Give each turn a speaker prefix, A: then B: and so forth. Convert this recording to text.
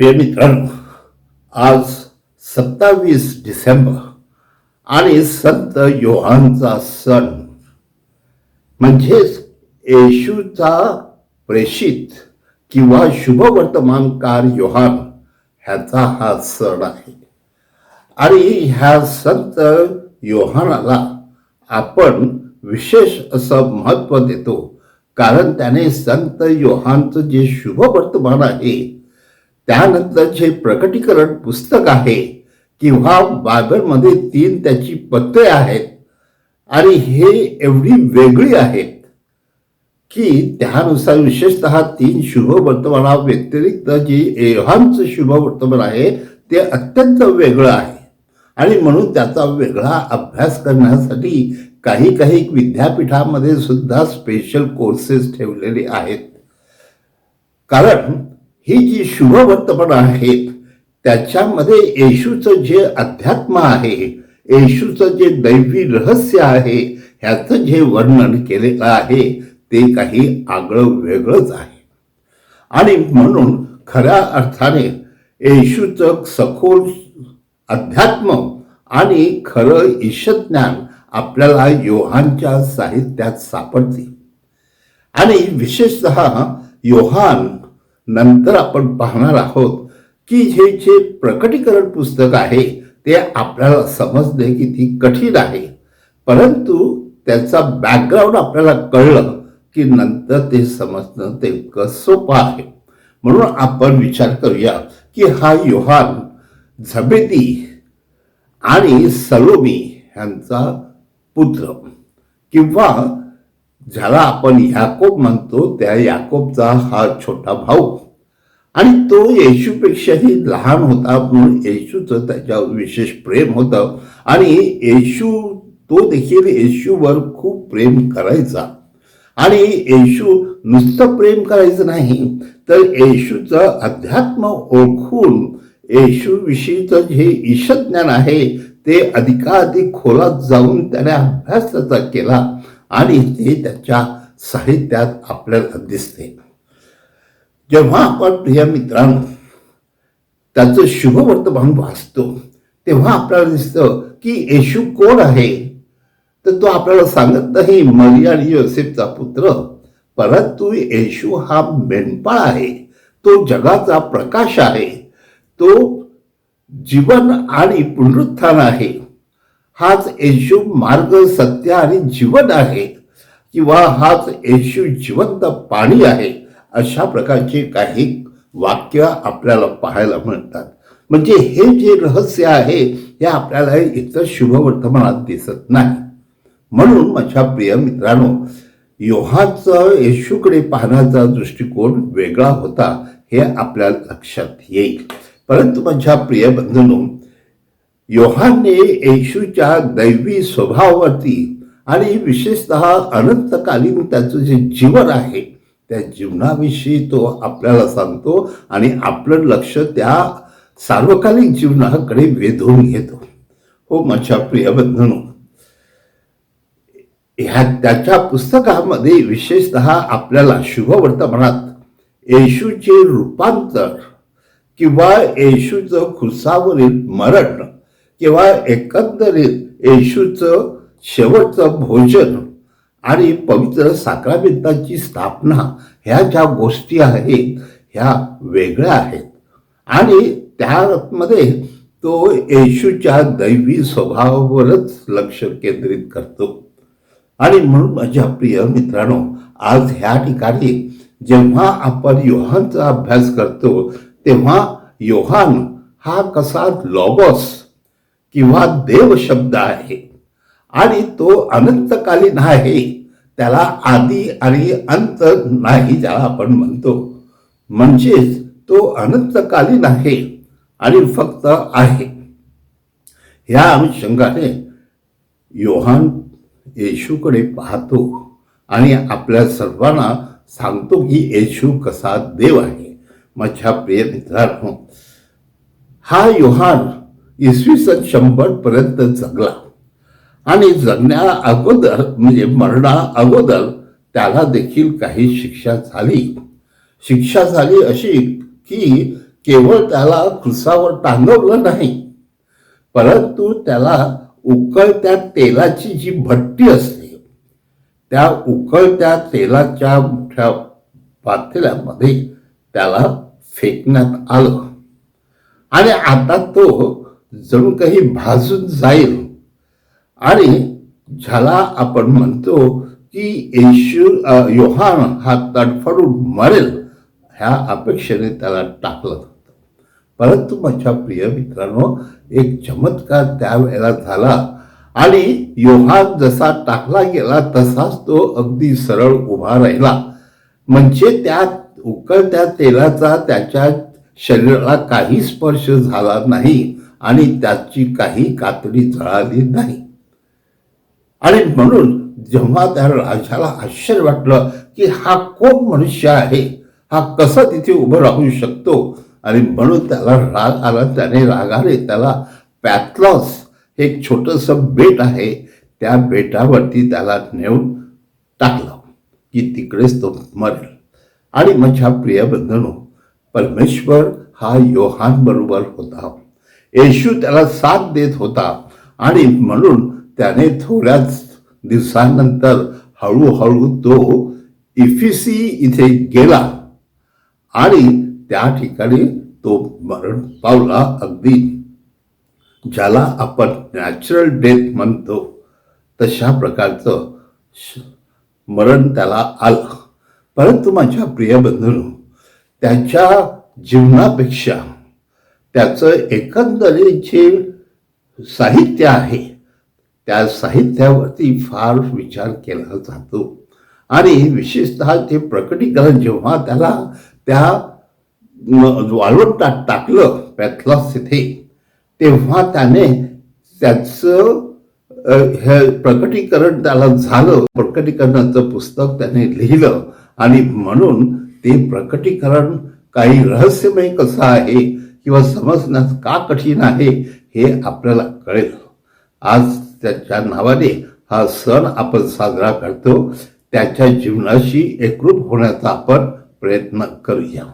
A: प्रिय मित्रांनो आज सत्तावीस डिसेंबर आणि संत योहानचा सण म्हणजेच येशूचा प्रेषित किंवा शुभवर्तमानकार योहान ह्याचा हा सण आहे. आणि ह्या संत योहानाला आपण विशेष असं महत्त्व देतो. कारण त्याने संत योहानचं जे शुभवर्तमान आहे त्यानंतर जे प्रकटीकरण पुस्तक आहे किंवा बायबलमध्ये तीन त्याची पत्रे आहेत आणि हे एवढी वेगळी आहेत की त्यानुसार विशेषतः तीन शुभ वर्तमाना व्यतिरिक्त जे एव्हानचं शुभ वर्तमान आहे ते अत्यंत वेगळं आहे. आणि म्हणून त्याचा वेगळा अभ्यास करण्यासाठी काही काही विद्यापीठामध्ये सुद्धा स्पेशल कोर्सेस ठेवलेले आहेत. कारण ही जी शुभ आहेत त्याच्यामध्ये येशूचं जे अध्यात्म आहे येशूचं जे दैवी रहस्य आहे ह्याचं जे वर्णन केलेलं आहे ते काही आगळं वेगळंच आहे. आणि म्हणून खऱ्या अर्थाने येशूचं सखोल अध्यात्म आणि खरं ईशज्ञान आपल्याला योहानच्या साहित्यात सापडते. आणि विशेषतः योहान नंतर आपण पाहणार आहोत की हे जे प्रकटीकरण पुस्तक आहे ते आपल्याला समजणे किती कठीण आहे. परंतु त्याचा बॅकग्राऊंड आपल्याला कळलं की नंतर ते समजणं तितकं सोपं आहे. म्हणून आपण विचार करूया की हा योहान झबेदी आणि सलोमी ह्यांचा पुत्र किंवा ज्याला आपण याकोब म्हणतो त्या याकोबचा हा छोटा भाऊ. आणि तो येशूपेक्षाही लहान होता म्हणून येशूचं त्याच्यावर विशेष प्रेम होतं. आणि येशू तो देखील येशूवर खूप प्रेम करायचा. आणि येशू नुसतं प्रेम करायचं नाही तर येशूचं अध्यात्म ओळखून येशूविषयीचं जे ईशज्ञान आहे ते अधिकाधिक खोलात जाऊन त्याने अभ्यास त्याचा केला. आणि ते त्याच्या साहित्यात आपल्याला दिसते. जेव्हा आपण प्रिय मित्रांनो त्याचं शुभवर्तमान वाचतो तेव्हा आपल्याला दिसतं की येशू कोण आहे? तर तो आपल्याला सांगत नाही मरिया आणि योसेफचा पुत्र परंतु येशू हा मेंढपाळ आहे. तो जगाचा प्रकाश आहे. तो जीवन आणि पुनरुत्थान आहे. हाच येशू मार्ग सत्य आणि जीवन आहे. किंवा हाच येशू जिवंत पाणी आहे. अशा प्रकारचे काही वाक्य आपल्याला पाहायला मिळतात. म्हणजे हे जे रहस्य आहे हे आपल्याला इतर शुभवर्तमानात दिसत नाही. म्हणून माझ्या प्रिय मित्रांनो योहाचं येशूकडे पाहण्याचा दृष्टिकोन वेगळा होता हे आपल्या लक्षात येईल. परंतु माझ्या प्रिय बंधनो योहानने येशूच्या दैवी स्वभावावरती आणि विशेषतः अनंतकालीन त्याचं जे जीवन आहे त्या जीवनाविषयी तो आपल्याला सांगतो आणि आपलं लक्ष त्या सार्वकालिक जीवनाकडे वेधून घेतो. हो माझ्या प्रिय बंधनो ह्या त्याच्या पुस्तकामध्ये विशेषतः आपल्याला शुभवर्तमानात येशूचे रूपांतर किंवा येशूचं खुसावरील मरण किंवा एकंदरीत येशूचं शेवटचं भोजन आणि पवित्र साक्रामेंताची स्थापना ह्या ज्या गोष्टी आहेत ह्या वेगळ्या आहेत. आणि त्यामध्ये तो येशूच्या दैवी स्वभावावरच लक्ष केंद्रित करतो. आणि म्हणून माझ्या प्रिय मित्रांनो आज ह्या ठिकाणी जेव्हा आपण योहानचा अभ्यास करतो तेव्हा योहान हा कसा लॉगॉस किंवा देव शब्द आहे. आणि तो अनंतकालीन आहे. त्याला आदी आणि अंत नाही ज्याला आपण म्हणतो. म्हणजेच तो अनंतकालीन आहे आणि फक्त आहे. ह्या अनुषंगाने योहान येशूकडे पाहतो आणि आपल्या सर्वांना सांगतो की येशू कसा देव आहे. माझ्या प्रिय मित्रांनो हा योहान इसवी सन शंभर पर्यंत जगला. आणि जगण्या अगोदर म्हणजे मरणा अगोदर त्याला देखील काही शिक्षा झाली. शिक्षा झाली अशी की केवळ त्याला खुसावर टांगवलं नाही परंतु त्याला उकळत्या तेलाची जी भट्टी असते त्या उकळत्या तेलाच्या मोठ्या पातेल्यामध्ये त्याला फेकण्यात आलं. आणि आता तो जणू काही भाजून जाईल. आणि ज्याला आपण म्हणतो की येशू योहान हा तडफडून मरेल ह्या अपेक्षेने त्याला टाकलं होतं परंतु माझ्या प्रिय मित्रांनो एक चमत्कार त्यावेळेला झाला. आणि योहान जसा टाकला गेला तसाच तो अगदी सरळ उभा राहिला. म्हणजे त्या उकळत्या तेलाचा त्याच्या शरीराला काही स्पर्श झाला नाही. आणि त्याची काही कातडी जळाली नाही. आणि म्हणून जेव्हा त्या राजाला आश्चर्य वाटलं की हा कोण मनुष्य आहे? हा कसा तिथे उभं राहू शकतो? आणि म्हणून त्याला राग आला त्याने रागाने त्याला पॅथलॉस हे एक छोटस बेट आहे त्या बेटावरती त्याला नेऊन टाकलं की तिकडेच तो मरेल. आणि माझ्या प्रिय बंधनो परमेश्वर हा योहान बरोबर होता. येशू त्याला साथ देत होता. आणि म्हणून त्याने थोड्याच दिवसानंतर हळूहळू तो इफिसी इथे गेला. आणि त्या ठिकाणी तो मरण पावला अगदी. ज्याला आपण नॅचरल डेथ म्हणतो. तशा प्रकारचं मरण त्याला आलं. परंतु माझ्या प्रिय बंधून त्याच्या जीवनापेक्षा त्याचं एकंदरीत जे साहित्य आहे त्या साहित्यावरती फार विचार केला जातो. आणि विशेषतः ते प्रकटीकरण जेव्हा त्याला त्या म- वाळवंटात टाकलं पॅथलॉस इथे तेव्हा त्याने त्याचं हे प्रकटीकरण त्याला झालं. प्रकटीकरणाचं पुस्तक त्याने लिहिलं. आणि म्हणून ते प्रकटीकरण काही रहस्यमय कसं आहे किंवा समजण्यास का कठीण आहे हे आपल्याला कळेल. आज त्याच्या नावाने हा सण आपण साजरा करतो. त्याच्या जीवनाशी एकरूप होण्याचा आपण प्रयत्न करूया.